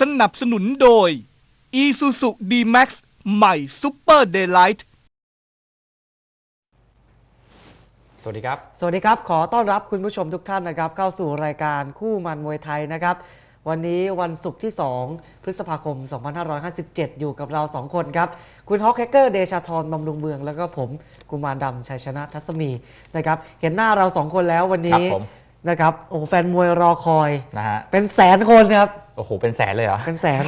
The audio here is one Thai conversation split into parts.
สนับสนุนโดย Isuzu D-Max ใหม่ Super Daylight สวัสดีครับ สวัสดีครับ ขอต้อนรับคุณผู้ชมทุกท่านนะครับ เข้าสู่รายการคู่มันมวยไทยนะครับ วันนี้วันศุกร์ที่ 2 พฤษภาคม 2557 อยู่กับเรา 2 คนครับ คุณฮอกแฮกเกอร์เดชาธรบำรุงเมือง แล้วก็ผมกุมารดำชัยชนะทัศมีนะครับ เห็นหน้าเรา 2 คนแล้ววันนี้ ครับผม นะครับโอ้แฟนมวยรอคอยนะฮะเป็นแสนคนครับโอ้โหเป็นแสนเลยเหรอเป็นแสน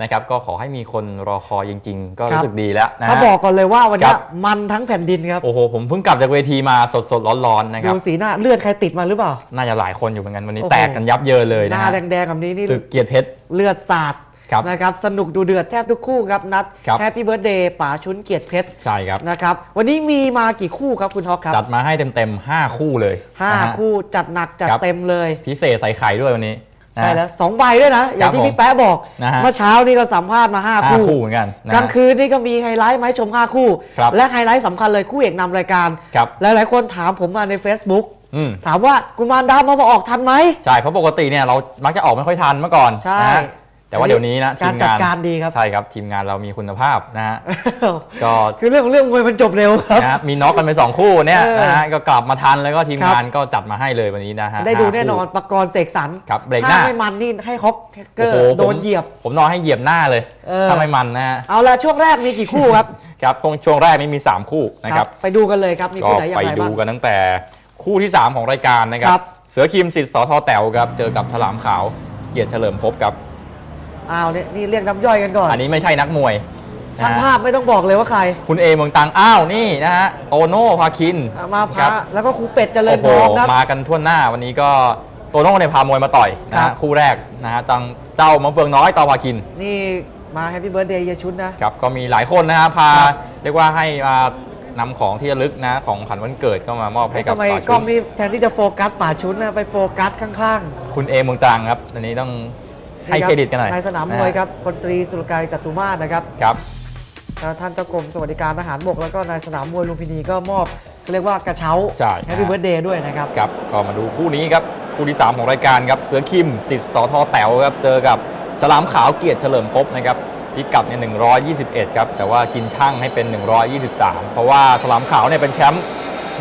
นะครับก็ขอให้มีคนรอคอยจริง ๆ ก็ครัรู้บสึกดีแล้วนะฮะ ถ้าบอกก่อนเลยว่าวันครันี้บมันทั้งแผ่นดินครับโอ้โหผมเพิ่งกลับจากเวทีมาสดๆร้อนๆนะครับ ดูสีหน้าเลือดใครติดมาหรือเปล่า น่าจะหลายคนอยู่เหมือนกันวันนี้โอ้โห แตกกันยับเยินเลยหนะน้าฮะแดงๆแบบนี้นี่ศึกเกียรติเพชร เลือดสาด ครับนะครับสนุกดูเดือดแทบทุกคู่ครับนัดครับแฮปปี้เบิร์ดเดย์ป๋าชุนเกียรติเพชรใช่ครับ นะครับวันนี้มีมากี่คู่ครับคุณฮอกครับจัดมาให้เต็มๆ 5 คู่เลยห้านะฮะ คู่จัดหนักจัดครับ เต็มเลย พิเศษใส่ไข่ด้วยวันนี้นะ ใช่แล้วสองใบด้วยนะ อย่างที่ผมพี่แป๊ะบอกนะฮะ เมื่อเช้านี่ก็สัมภาษณ์มาห้าห้าคู่ คู่เหมือนกันนะกลางฮะ คืนนี่ก็มีไฮไลท์มาให้ชมห้าคู่ ครับ และไฮไลท์สำคัญเลยคู่เอกนำรายการ ครับ หลายๆ คนถามผมมาใน Facebook อืมถามว่ากุมารดาวมามาออกทันไหม ใช่เพราะปกติเนี่ยเรามักจะออกไม่ค่อยทันเมื่อก่อนใช่ นะฮะ แต่ว่าเดี๋ยวนี้นะทีการมจัดงานการดีครับ ใช่ครับทีมงานเรามีคุณภาพนะฮะก็คือเรื่องของเรื่องมวยมันจบเร็วครับนะฮะมีน็อกกันไปสองคู่เนี่ยเออนะฮะก็กลับมาทันแล้วก็ทีมครับงานก็จัดมาให้เลยวันนี้นะฮะได้ดูห้าแน่นอนคู่ประกรณ์เสกสรรครับเบรกหถ้าน้าไม่มันนี่ให้ฮอกเกอโอ้ร์โหโดผมนเหยียบ ผมนอนให้เหยียบหน้าเลยเออถ้าไม่มันนะฮะเอาละช่วงแรกมีกี่คู่ครับครับช่วงช่วงแรกนี้มี 3 คู่นะครับไปดูกันเลยครับมีก็คู่ไหนอย่างไปไรดูบ้างกันตั้งแต่คู่ที่ 3 ของรายการนะครัครับบเสือคิมสิทธิ์สอทอแต๋วครับเจอกับฉลามขาวเกียรติเฉลิมภพครับ อ้าวเนี่ยนี่เรียกน้ำย่อยกันก่อนอันนี้ไม่ใช่นักมวยนะช่างฮะภาพไม่ต้องบอกเลยว่าใคร คุณเอเมืองตังอ้าวนี่นะฮะโตโน่พาคินอะมาครัพาบแล้วก็ครูเป็ดเจริโอ้ญโหทองครับมากันทั่วหน้าวันนี้ก็โตโน่ในยพามวยมาต่อยนะครัฮะบคู่แรกนะฮะตังเจ้ามะเฟืองน้อยต่อพาคิน นี่มาแฮปปี้เบิร์ดเดย์เยชุนนะครับก็มีหลายคนนะฮะพาครับเรียกว่าให้มานำของที่ระลึกนะของขวัญวันเกิดก็มามอบให้กับทำไมป่ากล้ชุองนนี่แทนที่จะโฟกัสป่าชุนนะไปโฟกัสข้างคุณเอเมืองตรังครับอันนี้ต้องๆ ให้เครดิตกันหน่อยในสนามมวยครับพลตรีสุรกายจตุมาศนะครับครับแล้วท่านเจ้ากรมสวัสดิการทหารบกแล้วก็นายสนามมวยลุมพินีก็มอบเขาเรียกว่ากระเช้าใช่แฮปปี้เบิร์ดเดย์ด้วยนะครับครับก็มาดูคู่นี้ครับคู่ที่ 3 ของรายการครับเสือคิมสิทธิ์สอทอแต๋วครับเจอกับฉลามขาวเกียรติเฉลิมภพนะครับพิกัดเนี่ย121 ครับ แต่ว่ากินช่างให้เป็น 123 เพราะว่าฉลามขาวเนี่ยเป็นแชมป์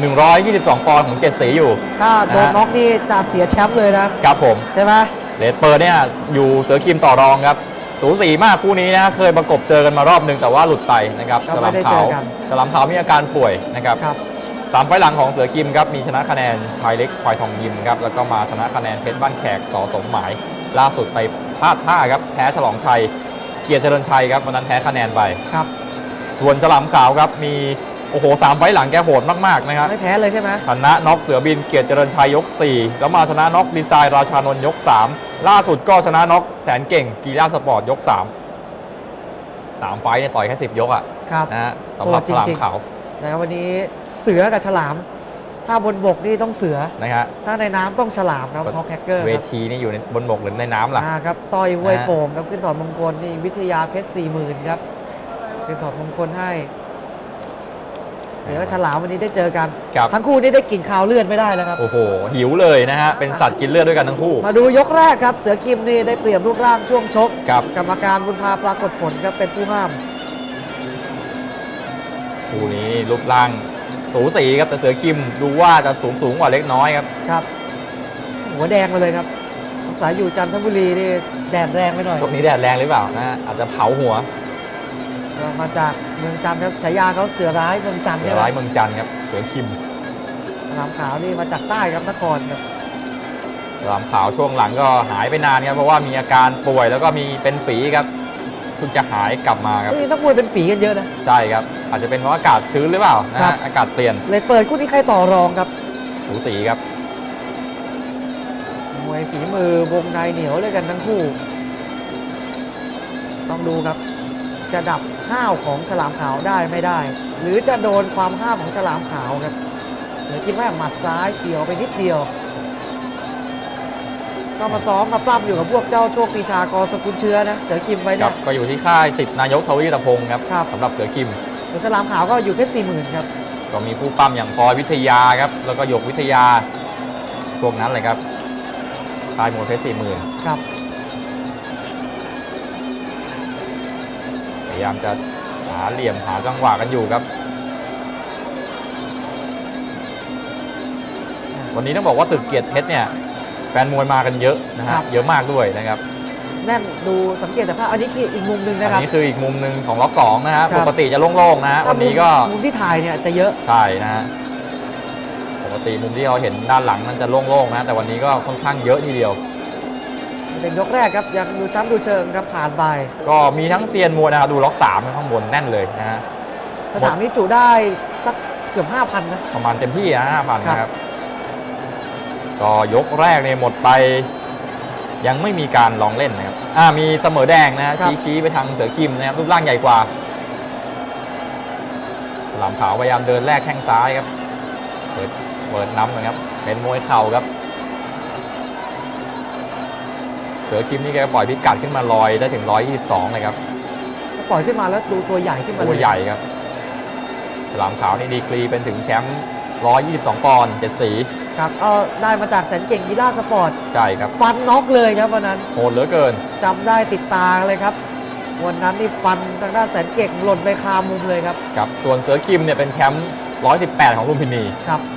122 ปอนด์ของเจ็ดสีอยู่ ถ้าโดนนะฮะน็อกนี่จะเสียแชมป์เลยนะครับผมใช่ไหม เลดเปิดเนี่ยอยู่เสือคิมต่อรองครับสูสีมากคู่นี้นะเคยประกบเจอกันมารอบหนึ่งแต่ว่าหลุดไปนะครับก็ฉไม่ลามได้เจขาอวกัน ฉลามขาวมีอาการป่วยนะครับครับ สามไฟล์หลังของเสือคิมครับมีชนะคะแนนชายเล็กควายทองยิมครับแล้วก็มาชนะคะแนนเพชรบ้านแขกสอสมหมาย ล่าสุดไปพลาดท่าครับแพ้ฉลองชัย เกียรติเจริญชัยครับวันนั้นแพ้คะแนนไป ครับ ส่วนฉลามขาวครับมี โอ้โหสามไฟล์หลังแกโหดมากๆนะครับไม่แพ้เลยใช่ไหมชนะน็อกเสือบินเกียรติเจริญชัยยก 4 แล้วมาชนะน็อกดีไซน์ราชานนท์ยก 3 ล่าสุดก็ชนะน็อกแสนเก่งกีฬาสปอร์ตยก 3 3 ไฟล์เนี่ยต่อยแค่10 ยกอะครับนะฮะสำหรับโหดฉลามจริงๆขาวนะครับวันนี้เสือกับฉลาม ถ้าบนบกนี่ต้องเสือนะฮะถ้าในน้ำต้องฉลามครับฮอกแฮกเกอร์เวครับทีนี่อยู่ในบนบกหรือในน้ำล่ะอ่าครับต่อยห้วยนะฮะโป่งครับขึ้นถอดมงคลนี่วิทยาเพชรสี่หมื่นครับขึ้นถอดมงคลให้เสือกับฉลามวันนี้ได้เจอกัน ครับ ทั้งคู่นี่ได้กลิ่นคาวเลือดไม่ได้แล้วครับ โอ้โห หิวเลยนะฮะ เป็นสัตว์กินเลือดด้วยกันทั้งคู่ มาดูยกแรกครับ เสือคิมนี่ได้เปรียบรูปร่างช่วงชก ครับ กรรมการบุญพาปรากฏผลครับเป็นผู้ห้าม คู่นี้รูปร่างสูสีครับแต่เสือคิมดูว่าจะสูงสูงกว่าเล็กน้อยครับ ครับ หัวแดงมาเลยครับ สงสัยอยู่จันทบุรีนี่แดดแรงไปหน่อย ช่วงนี้แดดแรงหรือเปล่านะฮะอาจจะเผาหัวก็ มาจากเมืองจันทร์ครับฉายาเขาเสือร้ายเมืองจันทร์เสืเนี่อยร้ายเมืองจันทร์ครับเสือคิมสนามขาวนี่มาจากใต้ครับนครครับฉลามขาวช่วงหลังก็หายไปนานครับเพราะว่ามีอาการป่วยแล้วก็มีเป็นฝีครับเพิ่งจะหายกลับมาครับนี่นักมวยเป็นฝีกันเยอะนะใช่ครับ อาจจะเป็นเพราะอากาศชื้นหรือเปล่านะครัฮะบอากาศเปลี่ยนเลยเปิดคู่นี้ใครต่อรองครับสูสีครับมวยฝีมือวงในเหนียวเลยกันทั้งคู่ ต้องดูครับ จะดับห้าวของฉลามขาวได้ไม่ได้ หรือจะโดนความห้าวของฉลามขาวครับ เสือคิดว่าหมัดซ้ายเฉียวไปนิดเดียว ก็มาซ้อมมาปล้ำอยู่กับพวกเจ้าโชคปีชากรสกุลเชื้อนะ เสือคิมไว้คเนี่รัยบก็อยู่ที่ค่ายสิทธินายกทวีตพงศ์ครับครับสำหรับเสือคิมส่วนฉลามขาวก็อยู่เพชรสี่หมื่นครับก็มีผู้ปั้มอย่างพลอยวิทยาครับ แล้วก็หยกวิทยาพวกนั้นเลยครับค่ายมวยเพชรสี่หมื่นครับ ยายามจะหาเหลี่ยมหาจังหวะกันอยู่ครับ วันนี้ต้องบอกว่าศึกเกียรติเพชรเนี่ยแฟนมวยมากันเยอะนะครัฮะบเยอะมากด้วยนะครับแน่นดูสังเกตแต่ภาพอันนี้คืออีกมุมหนึ่งนะคอัรับนนี้คืออีกมุมหนึ่งของล็อกสองนะฮะครับปกติจะโล่งๆนะฮะถ้าวันนี้ก็มุมมุมที่ถ่ายเนี่ยจะเยอะใช่นะฮะปกติมุมที่เราเห็นด้านหลังมันจะโล่งๆนะแต่วันนี้ก็ค่อนข้างเยอะทีเดียว เป็นยกแรกครับยังดูช้ำดูเชิงครับผ่านไป ก็มีทั้งเซียนมวยนะครับดูล็อกสามข้างบนแน่นเลยนะฮะสนามนี้จุได้สักเกือบ5,000นะ ประมาณเต็มที่นะห้าพันครับ นะครับ ก็ยกแรกเนี่ยหมดไป ยังไม่มีการลองเล่นนะครับอ่ามีเสมอแดงนะฮะชี้ชี้ไปทางเสือคิมนะครับรูปร่างใหญ่กว่าฉลามขาวพยายามเดินแรกแข้งซ้ายครับ เปิดเปิดน้ำนะครับเป็นมวยเข่าครับ เสือคิมนี่แกปล่อยพิกัดขึ้นมาลอยได้ถึง 122 เลยครับ ปล่อยขึ้นมาแล้วดูตัวใหญ่ขึ้นมาตัวเลยใหญ่ครับฉลามขาวนี่ดีกรีเป็นถึงแชมป์122 ปอนด์เจ็ดสีครับเอาได้มาจากแสนเก่งกีฬาสปอร์ตใช่ครับ ฟันน็อกเลยครับวันนั้นโหดเหลือเกินจำได้ติดตาเลยครับ วันนั้นนี่ฟันทางด้านแสนเก่งหล่นไปคามุมเลยครับครับส่วนเสือคิมเนี่ยเป็นแชมป์118 ของลุมพินีครับต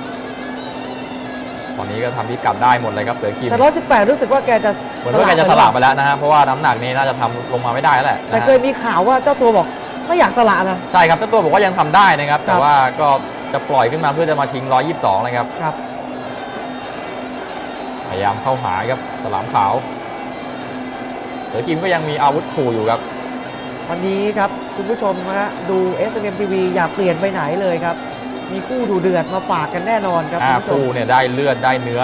อนนี้ก็ทำพิกัดได้หมดเลยครับเสือคิมแต่ 118 รู้สึกว่าแกจะเหมือนว่าแกจะสลับไปแล้วนะฮะเพราะว่าน้ำหนักนี้น่าจะทำลงมาไม่ได้แล้วแหละแต่นะเคฮะยมีข่าวว่าเจ้าตัวบอกไม่อยากสละนะ ใช่ครับเจ้าตัวบอกว่ายังทำได้นะครับ ครัแต่บว่าก็จะปล่อยขึ้นมาเพื่อจะมาชิง 122 นะครับ ครับ พยายามเข้าหาครับสลามขาวเสือคิมก็ยังมีอาวุธขู่อยู่ครับ วันนี้ครับ คุณผู้ชมนะฮะดู SMM TV อย่าเปลี่ยนไปไหนเลยครับ มีคู่ดูเดือดมาฝากกันแน่นอนครับอ่าคุณผู้ชมคู่เนี่ยได้เลือดได้เนื้อ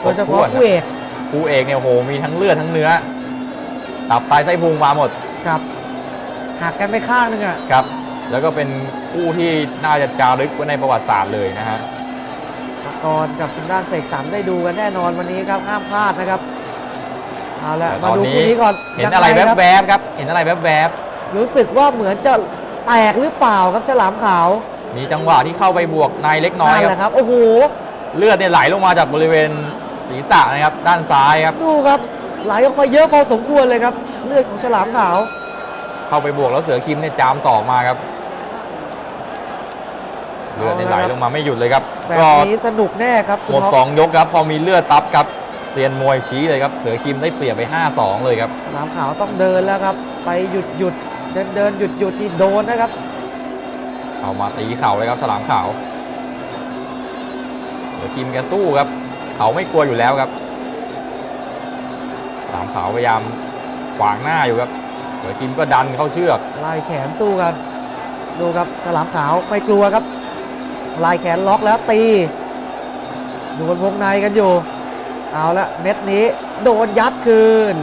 โดยเฉพาะครบถ้วนคู่เอกคู่เอกเนี่ยโหมีทั้งเลือดทั้งเนื้อ ตับไตไส้พุงมาหมดครับหักกันไปข้างหนึงอะครับ แล้วก็เป็นคู่ที่น่าจะจารึกไว้ในประวัติศาสตร์เลยนะฮะปกรณ์กับทางด้านเสกสรรได้ดูกันแน่นอนวันนี้ครับห้ามพลาดนะครับเอาละแต่มาดูตอนนี้คู่นี้ก่อนเห็นยังอะไรงคแวบๆครับ เห็นอะไรแวบรู้สึกว่าเหมือนจะแตกหรือเปล่าครับฉลามขาวๆ มีจังหวะที่เข้าไปบวกในเล็กน้อยนั่นคแหรับละครับ โอ้โห เลือดเนี่ยไหลลงมาจากบริเวณศีรษะนะครับด้านซ้ายครับดูครับ ไหลออกมาเยอะพอสมควรเลยครับ เลือดของฉลามขาว เข้าไปบวกแล้วเสือคิมเนี่ยจามศอกมาครับเลือดเนี่ยไหลลงมาไม่หยุดเลยครับแบก็บนี้สนุกแน่ครับคุณหมดท็อปสองยกครับพอมีเลือดตับครับเซียนมวยชี้เลยครับเสือคิมได้เปรียบไป 5-2 เลยครับ ฉลามขาวต้องเดินแล้วครับ ไปหยุดหยุดเดินเดินหยุดหยุดที่โดนนะครับ เอามาตีเข่าเลยครับฉลามขาวเสือคิมแกสู้ครับ เขาไม่กลัวอยู่แล้วครับฉลามขาวพยายามขวางหน้าอยู่ครับเสือคิมก็ดันเข้าเชือกไล่แขนสู้กันดูครับฉลามขาวไม่กลัวครับไล่แขนล็อกแล้วตีโดนวงในกันอยู่ เอาละเม็ดนี้โดนยัดคืน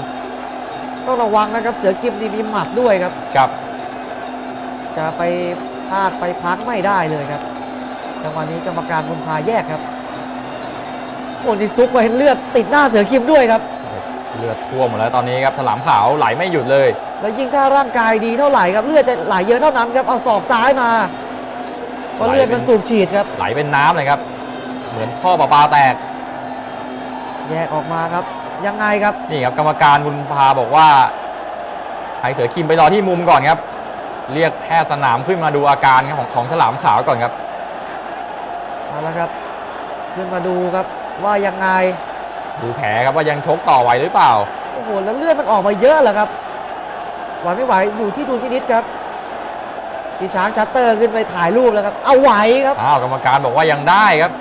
ต้องระวังนะครับเสือคิมนี่มีหมัดด้วยครับ ครับ จะไป พลาดไปพักไม่ได้เลยครับจังหวะนี้กรรมการบุญพาแยกครับโอ้นี่ซุกไว้เลือดติดหน้าเสือคิมด้วยครับ เลือดท่วมหมดแล้วตอนนี้ครับฉลามขาวไหลไม่หยุดเลย แล้วยิ่งถ้าร่างกายดีเท่าไหร่ครับเลือดจะไหลเยอะเท่านั้นครับเอาศอกซ้ายมาเพราะเลือดมันสูบฉีดครับ ไหลเป็นน้ำเลยครับ เหมือนท่อประปาแตก แยกออกมาครับ ยังไงครับ นี่ครับกรรมการบุญพาบอกว่าให้เสือคิมไปรอที่มุมก่อนครับ เรียกแพทย์สนามขึ้นมาดูอาการของของฉลามขาวก่อนครับเอาละครับ ขึ้นมาดูครับว่ายังไง ดูแผลครับว่ายังชกต่อไหวหรือเปล่า โอ้โหแล้วเลือดมันออกมาเยอะเหรอครับไหวไม่ไหวอยู่ที่ดุลพินิษครับพี่ช้างชัตเตอร์ขึ้นไปถ่ายรูปแล้วครับ เอาไหวครับอ้าวกรรมการบอกว่ายังได้ครับ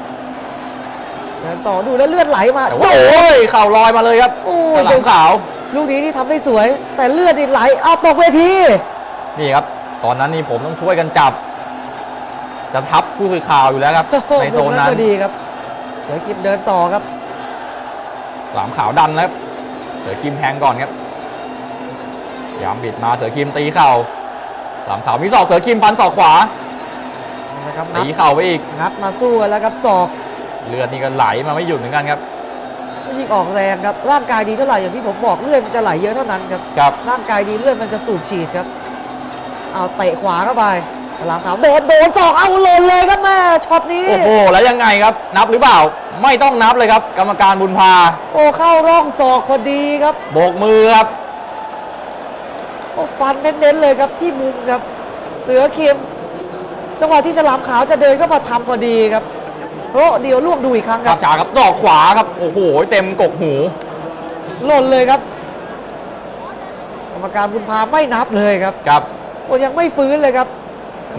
เดินต่อดูแล้วเลือดไหลมาแต่ว่าโอ้ยเข่าลอยมาเลยครับโอ้ฉยลามขาว ลูกนี้นี่ทำได้สวย แต่เลือดนี่ไหลเอาตกเวที นี่ครับ ตอนนั้นนี่ผมต้องช่วยกันจับ จะทับผู้สื่อข่าวอยู่แล้วครับ ในโซนนั้นก็ดีครับ เสือคิมเดินต่อครับฉลามขาวดันแล้วครับเสือคิมแทงก่อนครับยามบิดมาเสือคิมตีเข่าฉลามขาวมีศอกเสือคิมพันศอกขวานะครับงัตีดเข่าไปอีกงัดมาสู้กันแล้วครับศอกเลือดนี่ก็ไหลมาไม่หยุดเหมือนกันครับยิ่งออกแรงครับร่างกายดีเท่าไหร่อย่างที่ผมบอกเลือดมันจะไหลเยอะเท่านั้นครับครับร่างกายดีเลือดมันจะสูบฉีดครับ เอาเตะขวาเข้าไปฉลามขาวโดนโดนศอกเอาหล่นเลยครับแม่ช็อตนี้ โอ้โห แล้วยังไงครับ นับหรือเปล่า ไม่ต้องนับเลยครับ กรรมการบุญพา โอ้เข้าร่องศอกพอดีครับ โบกมือครับ โอ้ฟันเน้นๆเลยครับที่มุมครับ เสือเข็มจังหวะที่ฉลามขาวจะเดินก็มาทำพอดีครับโอ้เดี๋ยวลวกดูอีกครั้งคครัรับบจ่าครับดอกขวาครับ โอ้โห เต็มกกหู หล่นเลยครับ กรรมการบุญพาไม่นับเลยครับ ครับ โอ้ยังไม่ฟื้นเลยครับ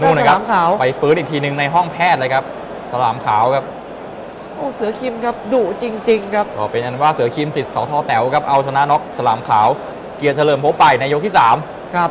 นู่นนะครับฉลามขาวไปฟื้นอีกทีหนึ่งในห้องแพทย์เลยครับฉลามขาวครับโอ้เสือคิมครับดุจริง ๆ ครับก็เป็นอันว่าเสือคิมสิทธิ์สอทอแต๋วครับเอาชนะน็อกฉลามขาว เกียรติเฉลิมพบไปในยกที่3ครับ